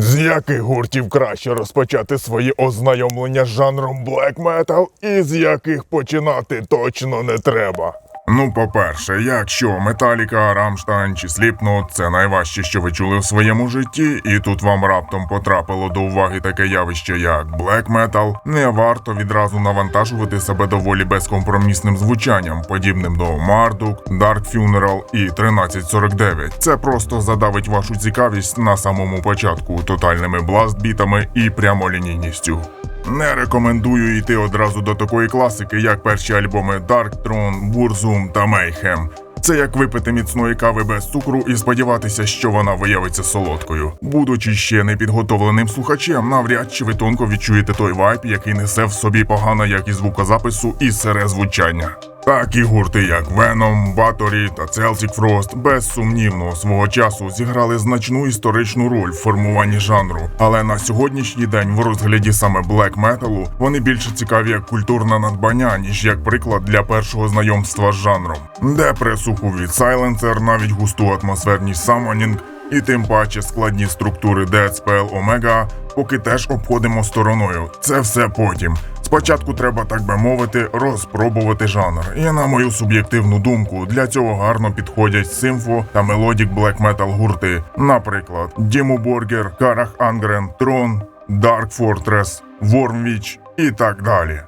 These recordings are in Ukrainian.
З яких гуртів краще розпочати свої ознайомлення з жанром black metal і з яких починати точно не треба? Ну, по-перше, якщо Металіка, Рамштайн чи Сліпнот це найважче, що ви чули в своєму житті, і тут вам раптом потрапило до уваги таке явище, як black metal, не варто відразу навантажувати себе доволі безкомпромісним звучанням, подібним до Marduk, Dark Funeral і 1349. Це просто задавить вашу цікавість на самому початку тотальними бластбітами і прямолінійністю. Не рекомендую йти одразу до такої класики, як перші альбоми Dark Throne, Burzum та Mayhem. Це як випити міцної кави без цукру і сподіватися, що вона виявиться солодкою. Будучи ще непідготовленим слухачем, навряд чи ви тонко відчуєте той вайп, який несе в собі погана якість звукозапису і сере звучання. Такі гурти, як Venom, Bathory та Celtic Frost, безсумнівно свого часу зіграли значну історичну роль в формуванні жанру. Але на сьогоднішній день в розгляді саме блек металу вони більше цікаві як культурне надбання, ніж як приклад для першого знайомства з жанром, де пресуху від Silencer, навіть густу атмосферність Summoning і тим паче складні структури Spell Omega поки теж обходимо стороною. Це все потім. Спочатку треба, так би мовити, розпробувати жанр. І на мою суб'єктивну думку, для цього гарно підходять симфо та мелодік блек метал гурти, наприклад, Діму Боргер, Карах Ангрен, Трон, Dark Fortress, Вормвіч і так далі.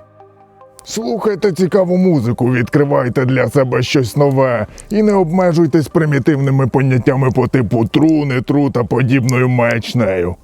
Слухайте цікаву музику, відкривайте для себе щось нове і не обмежуйтесь примітивними поняттями по типу тру, не тру та подібною маячнею.